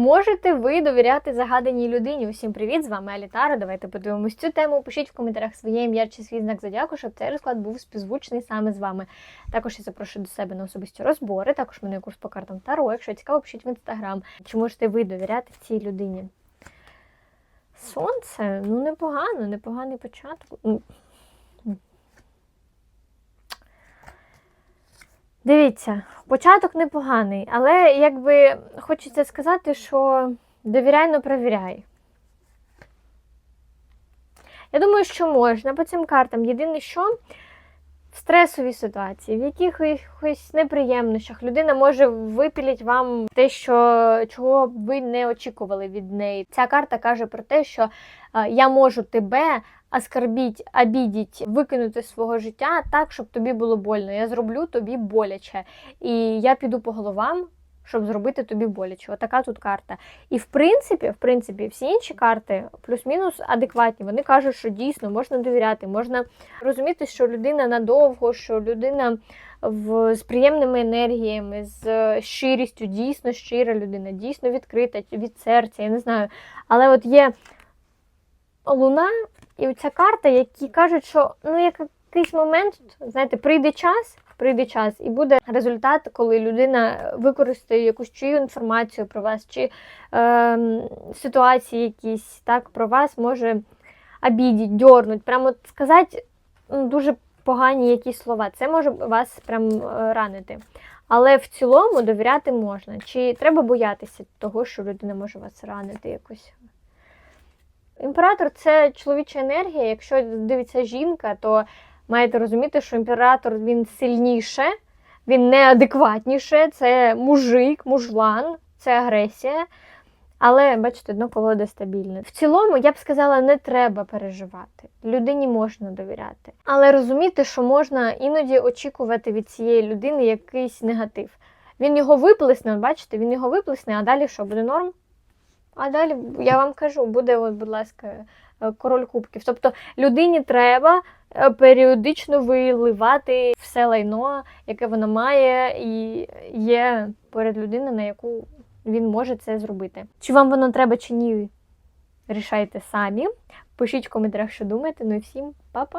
Можете ви довіряти загаданій людині? Усім привіт! З вами Алітара. Давайте подивимось цю тему. Пишіть в коментарях своє ім'я чи свій знак зодіаку, щоб цей розклад був співзвучний саме з вами. Також я запрошую до себе на особисті розбори. Також в мене курс по картам Таро. Якщо цікаво, пишіть в інстаграм. Чи можете ви довіряти цій людині? Сонце, ну непогано, непоганий початок. Дивіться, початок непоганий, але якби хочеться сказати, що довіряй, но провіряй. Я думаю, що можна по цим картам. Єдине, що в стресовій ситуації, в якихось неприємностях людина може випіліть вам те, що чого ви не очікували від неї. Ця карта каже про те, що я можу тебе оскорбіть, обідіть, викинути з свого життя так, щоб тобі було больно. Я зроблю тобі боляче. І я піду по головам. Щоб зробити тобі боляче. Отака тут карта. І в принципі, в принципі, всі інші карти плюс-мінус адекватні. Вони кажуть, що дійсно можна довіряти, можна розуміти, що людина надовго, що людина в, з приємними енергіями, з щирістю, дійсно щира людина, дійсно відкрита від серця, я не знаю. Але от є луна і оця карта, які кажуть, що ну як якийсь момент, знаєте, прийде час. Прийде час, і буде результат, коли людина використає якусь чию інформацію про вас, чи е, ситуації якісь так про вас може обідіть, дьорнуть, прямо сказати дуже погані якісь слова. Це може вас прям е, ранити. Але в цілому довіряти можна. Чи треба боятися того, що людина може вас ранити якось? Імператор це чоловіча енергія. Якщо дивиться жінка, то маєте розуміти, що імператор він сильніше, він неадекватніше, це мужик, мужлан, це агресія. Але, бачите, дно колода стабільне. В цілому, я б сказала, не треба переживати. Людині можна довіряти. Але розуміти, що можна іноді очікувати від цієї людини якийсь негатив. Він його виплесне, бачите, він його виплесне, а далі що, буде норм? А далі, я вам кажу, буде, от, будь ласка, король кубків. Тобто людині треба е, періодично виливати все лайно, яке вона має, і є перед людиною, на яку він може це зробити. Чи вам воно треба, чи ні, рішайте самі. Пишіть в коментарях, що думаєте. Ну і всім па-па!